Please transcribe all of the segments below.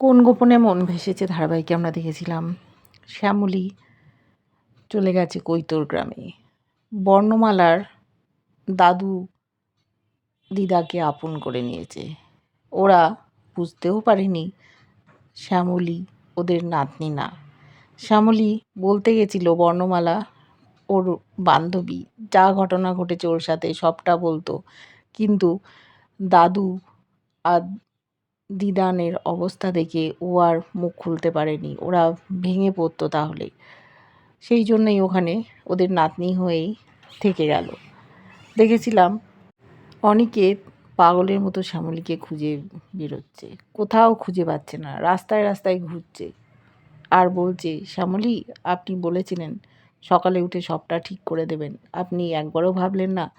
কোন গোপনে মন ভেসেছে ধারাবাহিকে আমরা দেখেছিলাম? শ্যামলী চলে গেছে কৈতর গ্রামে। বর্ণমালার দাদু দিদাকে আপন করে নিয়েছে। ওরা বুঝতেও পারেনি শ্যামলী ওদের নাতনি না। শ্যামলী বলতে গেছিল, বর্ণমালা ওর বান্ধবী, যা ঘটনা ঘটেছে ওর সাথে সবটা বলতো। কিন্তু দাদু আর দিদানের অবস্থা দেখে ও আর মুখ খুলতে পারেনি। ওরা ভেঙে পড়তো তাহলে। সেই জন্যই ওখানে ওদের নাতনি হয়েই থেকে গেল। দেখেছিলাম অনেকে পাগলের মতো শ্যামলীকে খুঁজে বেরোচ্ছে। কোথাও খুঁজে পাচ্ছে না, রাস্তায় রাস্তায় ঘুরছে। আর বলছে, শ্যামলী, আপনি বলেছিলেন সকালে উঠে সবটা ঠিক করে দেবেন। আপনি একবারও ভাবলেন না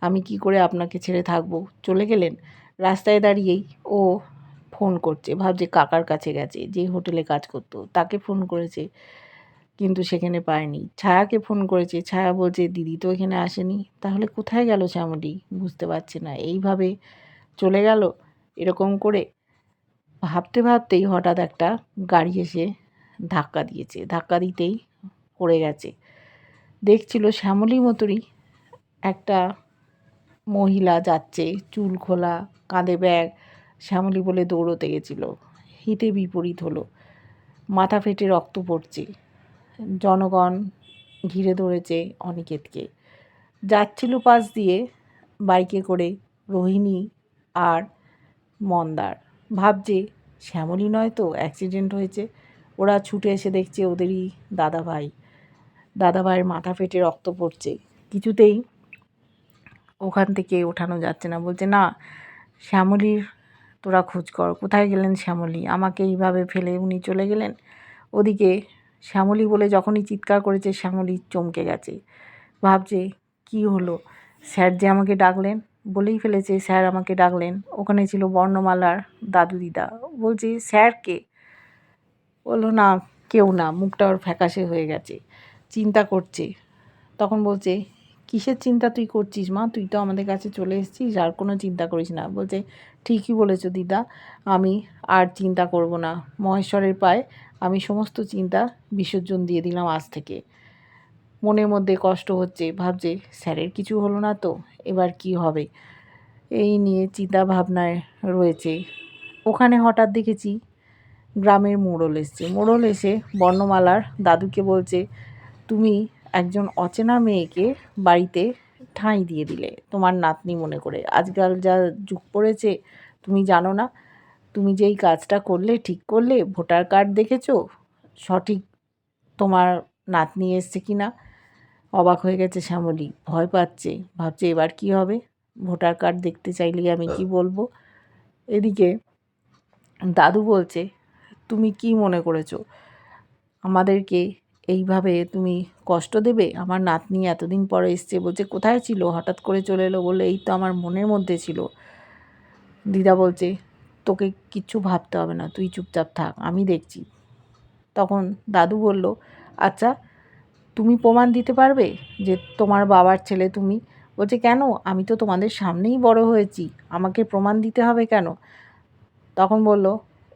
আমি কি করে আপনাকে ছেড়ে থাকব? চলে গেলেন? রাস্তায় দাঁড়িয়েই ও ফোন করছে। ভাবছে কাকার কাছে গেছে, যে হোটেলে কাজ করতো, তাকে ফোন করেছে, কিন্তু সেখানে পায়নি ছায়াকে ফোন করেছে, ছায়া বলছে, দিদি তো এখানে আসেনি, তাহলে কোথায় গেল শ্যামলী? বুঝতে পারছে না। এইভাবে চলে গেল, এরকম করে। ভাবতে ভাবতেই হঠাৎ একটা গাড়ি এসে ধাক্কা দিয়েছে। ধাক্কা দিতেই পড়ে গেছে। দেখছিল শ্যামলী মতোরই একটা মহিলা যাচ্ছে, চুল খোলা, কাঁধে ব্যাগ শ্যামলী বলে দৌড়তে গেছিল। হিতে বিপরীত হলো। মাথা ফেটে রক্ত পড়ছে। জনগণ ঘিরে ধরেছে অনিকেতকে। যাচ্ছিল পাশ দিয়ে বাইকে করে রোহিণী আর মন্দার। ভাবছে, শ্যামলী নয় তো অ্যাক্সিডেন্ট হয়েছে। ওরা ছুটে এসে দেখছে ওদেরই দাদাভাই। দাদাভাইয়ের মাথা ফেটে রক্ত পড়ছে। কিছুতেই ওখান থেকে ওঠানো যাচ্ছে না। বলছে, না, শ্যামলীর তোরা খোঁজ কর, কোথায় গেলেন শ্যামলী? আমাকে এইভাবে ফেলে উনি চলে গেলেন? ওদিকে শ্যামলী বলে যখনই চিৎকার করেছে, শ্যামলী চমকে গেছে। ভাবছে, কি হলো? স্যার যে আমাকে ডাকলেন? বলেই ফেলেছে, স্যার আমাকে ডাকলেন। ওখানে ছিল বর্ণমালার দাদু দিদা। বলছে, স্যার কে? বলল, না, কেউ না। মুখটা ওর ফ্যাকাশে হয়ে গেছে। চিন্তা করছে। তখন বলছে কিসের চিন্তা তুই করছিস মা? তুই তো আমাদের কাছে চলে এসেছিস, আর কোনো চিন্তা করিস না। বলছে, ঠিকই বলেছ দিদা, আমি আর চিন্তা করব না। মহেশ্বরের পায়ে আমি সমস্ত চিন্তা বিসর্জন দিয়ে দিলাম আজ থেকে। মনের মধ্যে কষ্ট হচ্ছে, ভাবছে, স্যারের কিছু হলো না তো, এবার কি হবে? এই নিয়ে চিন্তা ভাবনায় রয়েছে। ওখানে হঠাৎ দেখেছি গ্রামের মোড়ল এসছে। মোড়ল এসে বর্ণমালার দাদুকে বলছে, তুমি একজন অচেনা মেয়েকে বাড়িতে ঠাঁই দিয়ে দিলে, তোমার নাতনি মনে করে। আজকাল যা যুগ পড়েছে, তুমি জানো না। তুমি যেই কাজটা করলে, ঠিক করলে, ভোটার কার্ড দেখেছ? সঠিক তোমার নাতনি এসছে কি না অবাক হয়ে গেছে শ্যামলী, ভয় পাচ্ছে। ভাবছে এবার কি হবে? ভোটার কার্ড দেখতে চাইলে আমি কি বলব? এদিকে দাদু বলছে, তুমি কি মনে করেছ? আমাদেরকে এইভাবে তুমি কষ্ট দেবে? আমার নাতনি এতদিন পরে এসছে, বলছে, কোথায় ছিল? হঠাৎ করে চলে এলো বলে এই তো আমার মনের মধ্যে ছিল। দিদা বলছে, তোকে কিচ্ছু ভাবতে হবে না, তুই চুপচাপ থাক, আমি দেখছি। তখন দাদু বলল আচ্ছা তুমি প্রমাণ দিতে পারবে যে তোমার বাবার ছেলে তুমি? বলছে, কেন? আমি তো তোমাদের সামনেই বড় হয়েছি, আমাকে প্রমাণ দিতে হবে কেন? তখন বলল,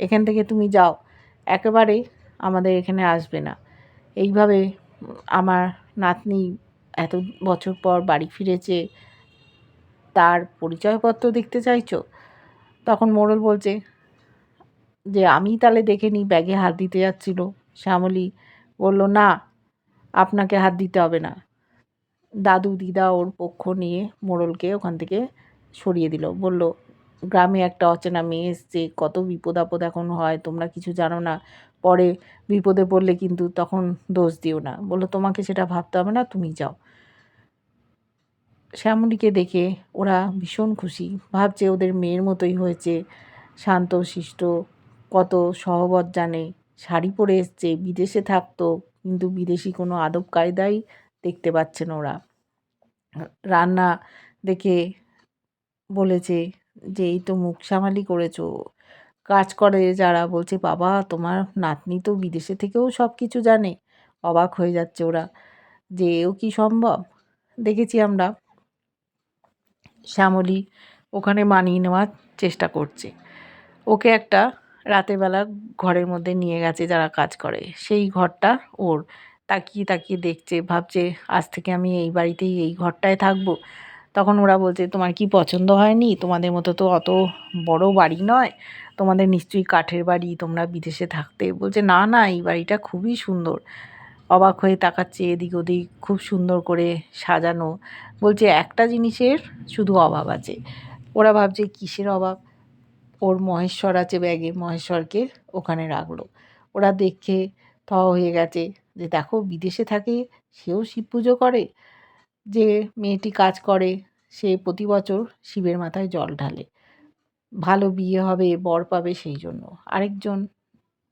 এখান থেকে তুমি যাও, একেবারে আমাদের এখানে আসবে না। এইভাবে আমার নাতনি এত বছর পর বাড়ি ফিরেছে, তার পরিচয়পত্র দেখতে চাইছো? তখন মোড়ল বলছে যে, আমি তাহলে দেখে নিই ব্যাগে হাত দিতে যাচ্ছিল। শ্যামলী বলল, না, আপনাকে হাত দিতে হবে না। দাদু দিদা ওর পক্ষ নিয়ে মোড়লকে ওখান থেকে সরিয়ে দিল। বলল, গ্রামে একটা অচেনা মেয়ে এসছে, কত বিপদ আপদ এখন হয়, তোমরা কিছু জানো না। পরে বিপদে পড়লে কিন্তু তখন দোষ দিও না। বলল, তোমাকে সেটা ভাবতে হবে না, তুমি যাও। শ্যামলীকে দেখে ওরা ভীষণ খুশি। ভাবছে ওদের মেয়ের মতোই হয়েছে, শান্ত, শিষ্ট, কত সহবত জানে। শাড়ি পরে এসছে, বিদেশে থাকতো, কিন্তু বিদেশি কোনো আদব কায়দাই দেখতে পাচ্ছে না ওরা। রান্না দেখে বলেছে যে, এই তো মুখ সামালি করেছ কাজ করে যারা বলছে, বাবা, তোমার নাতনি তো বিদেশে থেকেও সব কিছু জানে। অবাক হয়ে যাচ্ছে ওরা যে ও কি সম্ভব? দেখেছি আমরা শ্যামলী ওখানে মানিয়ে নেওয়ার চেষ্টা করছে। ওকে একটা রাতের বেলা ঘরের মধ্যে নিয়ে গেছে যারা কাজ করে। সেই ঘরটা ওর। তাকিয়ে তাকিয়ে দেখছে, ভাবছে, আজ থেকে আমি এই বাড়িতেই এই ঘরটায় থাকব। তখন ওরা বলছে, তোমার কি পছন্দ হয়নি? তোমাদের মতো তো অত বড় বাড়ি নয়। তোমাদের নিশ্চয়ই কাঠের বাড়ি, তোমরা বিদেশে থাকতে। বলছে, না না, এই বাড়িটা খুবই সুন্দর। অবাক হয়ে তাকাচ্ছে এদিক ওদিক, খুব সুন্দর করে সাজানো। বলছে, একটা জিনিসের শুধু অভাব আছে। ওরা ভাবছে, কিসের অভাব? ওর মহেশ্বর আছে ব্যাগে, মহেশ্বরকে ওখানে রাখল। ওরা দেখে থ হয়ে গেছে যে, দেখো, বিদেশে থাকে, সেও শিব পুজো করে। যে মেয়েটি কাজ করে, সে প্রতি বছর শিবের মাথায় জল ঢালে। ভালো বিয়ে হবে, বর পাবে সেই জন্য। আরেকজন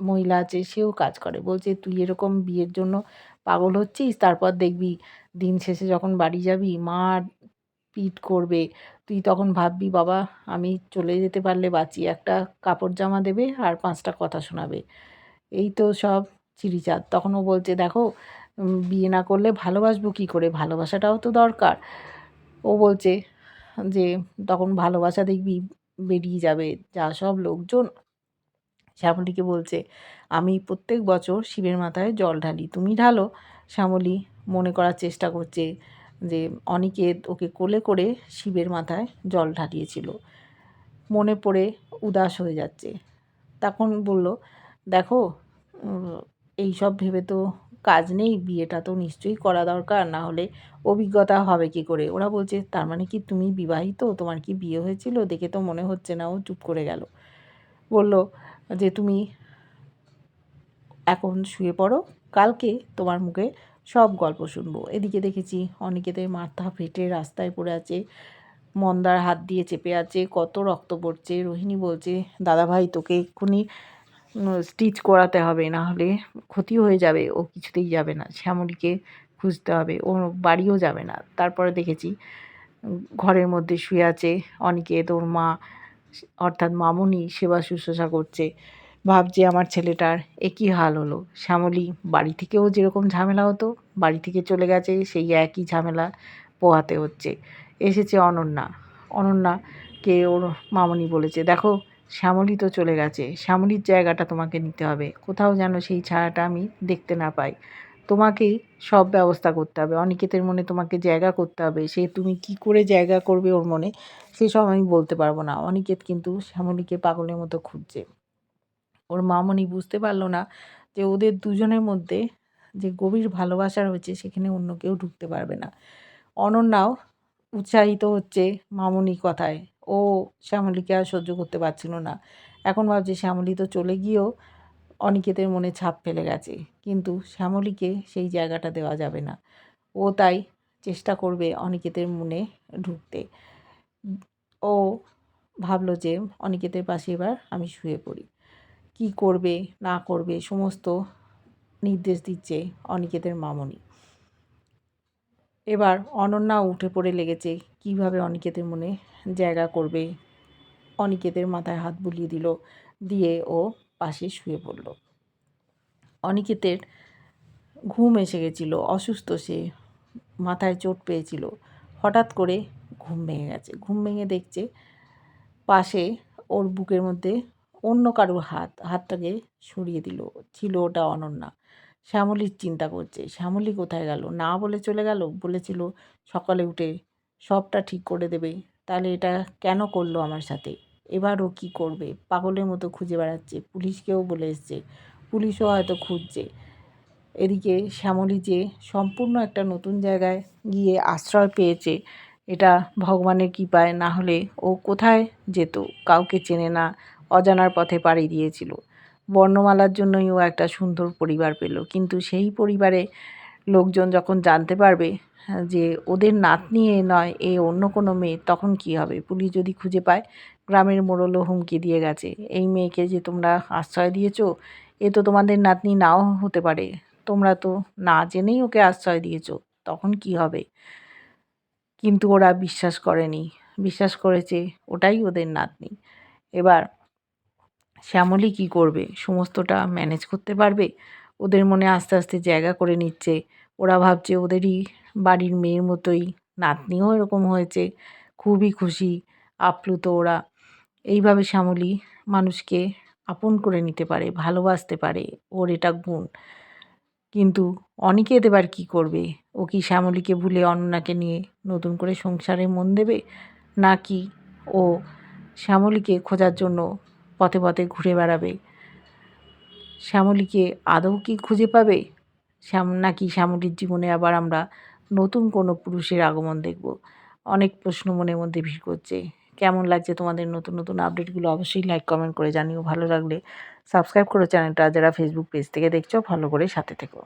মহিলা আছে, সেও কাজ করে। বলছে, তুই এরকম বিয়ের জন্য পাগল হচ্ছিস? তারপর দেখবি দিন শেষে যখন বাড়ি যাবি, মা পিট করবে। তুই তখন ভাববি, বাবা, আমি চলে যেতে পারলে বাঁচি। একটা কাপড় জামা দেবে আর পাঁচটা কথা শোনাবে। এই তো সব চিরিচাঁদ তখন ও বলছে, দেখো বিয়ে না করলে ভালোবাসবো কী করে? ভালোবাসাটাও তো দরকার। ও বলছে যে, তখন ভালোবাসা দেখবি বেরিয়ে যাবে, যা সব লোকজন শ্যামলীকে বলছে, আমি প্রত্যেক বছর শিবের মাথায় জল ঢালি, তুমি ঢালো? শ্যামলী মনে করার চেষ্টা করছে যে অনিকেত ওকে কোলে করে শিবের মাথায় জল ঢালিয়েছিল। মনে পড়ে উদাস হয়ে যাচ্ছে। তখন বলল, দেখো এই সব ভেবে তো কাজ নেই, বিয়েটা তো নিশ্চয়ই করা দরকার, না হলে অভিজ্ঞতা হবে কি করে? ওরা বলছে, তার মানে কি তুমি বিবাহিত? তোমার কি বিয়ে হয়েছিল? দেখে তো মনে হচ্ছে না ও চুপ করে গেল। বলল, যে তুমি এখন শুয়ে পড়ো, কালকে তোমার মুখে সব গল্প শুনব। এদিকে দেখেছি অনেকেদের মাথা ফেটে রাস্তায় পড়ে আছে, মন্দার হাত দিয়ে চেপে আছে, কত রক্ত পড়ছে। রোহিণী বলছে দাদা ভাই তোকে এক্ষুনি স্টিচ করাতে হবে, না হলে ক্ষতি হয়ে যাবে, ও কিছুতেই যাবে না। শ্যামলীকে খুঁজতে হবে, ও বাড়িও যাবে না। তারপরে দেখেছি, ঘরের মধ্যে শুয়ে আছে অনিকেত ওর মা, অর্থাৎ মামুনি সেবা শুশ্রূষা করছে। ভাবছে আমার ছেলেটার একই হাল হলো। শ্যামলী বাড়ি থেকেও যেরকম ঝামেলা হতো, বাড়ি থেকে চলে গেছে সেই একই ঝামেলা পোহাতে হচ্ছে। এসেছে অনন্যা। অনন্যাকে ওর মামনি বলেছে, দেখো শ্যামলী তো চলে গেছে। শ্যামলীর জায়গাটা তোমাকে নিতে হবে। কোথাও যেন সেই ছায়াটা আমি দেখতে না পাই। তোমাকেই সব ব্যবস্থা করতে হবে। অনিকেতের মনে তোমাকে জায়গা করতে হবে। সে তুমি কি করে জায়গা করবে ওর মনে সেসব আমি বলতে পারব না। অনিকেত কিন্তু শ্যামলীকে পাগলের মতো খুঁজছে। ওর মামনি বুঝতে পারল না যে ওদের দুজনের মধ্যে যে গভীর ভালোবাসা রয়েছে, সেখানে অন্য কেউ ঢুকতে পারবে না। অনন্যাও উৎসাহিত হচ্ছে মামনি কথায়। ও শ্যামলীকে আর সহ্য করতে পারছিল না। এখন ভাবছে শ্যামলী তো চলে গিয়েও অনিকেতের মনে ছাপ ফেলে গেছে। কিন্তু শ্যামলীকে সেই জায়গাটা দেওয়া যাবে না। ও তাই চেষ্টা করবে অনিকেতের মনে ঢুকতে। ও ভাবলো যে অনিকেতের পাশে এবার আমি শুয়ে পড়ি। কি করবে, না করবে, সমস্ত নির্দেশ দিচ্ছে অনিকেতের মামনি। এবার অনন্যা উঠে পড়ে লেগেছে কীভাবে অনিকেতের মনে জায়গা করবে? অনিকেতের মাথায় হাত বুলিয়ে দিল, দিয়ে ও পাশে শুয়ে পড়ল। অনিকেতের ঘুম এসে গেছিল, অসুস্থ সে। মাথায় চোট পেয়েছিল। হঠাৎ করে ঘুম ভেঙে গেছে। ঘুম ভেঙে দেখছে পাশে ওর বুকের মধ্যে অন্য কারোর হাত। হাতটাকে সরিয়ে দিল। ছিল ওটা অনন্যা। শ্যামলির চিন্তা করছে। শ্যামলি কোথায় গেল? না বলে চলে গেল? বলেছিল সকালে উঠে সবটা ঠিক করে দেবে। তাহলে এটা কেন করল আমার সাথে? এবার ও কী করবে? পাগলের মতো খুঁজে বেড়াচ্ছে। পুলিশকেও বলে এসছে। পুলিশও হয়তো খুঁজছে। এদিকে শ্যামলি যে সম্পূর্ণ একটা নতুন জায়গায় গিয়ে আশ্রয় পেয়েছে, এটা ভগবানের কৃপায় না হলে ও কোথায় যেত? কাউকে চেনে না, অজানার পথে পাড়ি দিয়েছিল। বর্ণমালার জন্যই ও একটা সুন্দর পরিবার পেল। কিন্তু সেই পরিবারে লোকজন যখন জানতে পারবে যে ওদের নাতনি এ নয়, এ অন্য কোনো মেয়ে, তখন কি হবে? পুলিশ যদি খুঁজে পায়, গ্রামের মোড়লও হুমকি দিয়ে গেছে। এই মেয়েকে যে তোমরা আশ্রয় দিয়েছ, এ তো তোমাদের নাতনি নাও হতে পারে। তোমরা তো না জেনেই ওকে আশ্রয় দিয়েছ, তখন কি হবে? কিন্তু ওরা বিশ্বাস করেনি। বিশ্বাস করেছে ওটাই ওদের নাতনি। এবার শ্যামলী কী করবে? সমস্তটা ম্যানেজ করতে পারবে? ওদের মনে আস্তে আস্তে জায়গা করে নিচ্ছে। ওরা ভাবছে ওদেরই বাড়ির মেয়ের মতোই। নাতনিও এরকম হয়েছে। খুবই খুশি, আপ্লুত ওরা। এইভাবে শ্যামলী মানুষকে আপন করে নিতে পারে, ভালোবাসতে পারে ওর এটা গুণ। কিন্তু অনিকেত এবার কী করবে? ও কি শ্যামলীকে ভুলে অনন্যাকে নিয়ে নতুন করে সংসারে মন দেবে? নাকি ও শ্যামলীকে খোঁজার জন্য পথে পথে ঘুরে বেড়াবে? শ্যামলীকে আদৌ কি খুঁজে পাবে? শ্যাম নাকি শ্যামলীর জীবনে আবার আমরা নতুন কোনো পুরুষের আগমন দেখব। অনেক প্রশ্ন মনের মধ্যে ভিড় করছে। কেমন লাগছে তোমাদের নতুন নতুন আপডেটগুলো অবশ্যই লাইক কমেন্ট করে জানিও। ভালো লাগলে সাবস্ক্রাইব করো চ্যানেলটা যারা ফেসবুক পেজ থেকে দেখছ ফলো করে সাথে থেকো।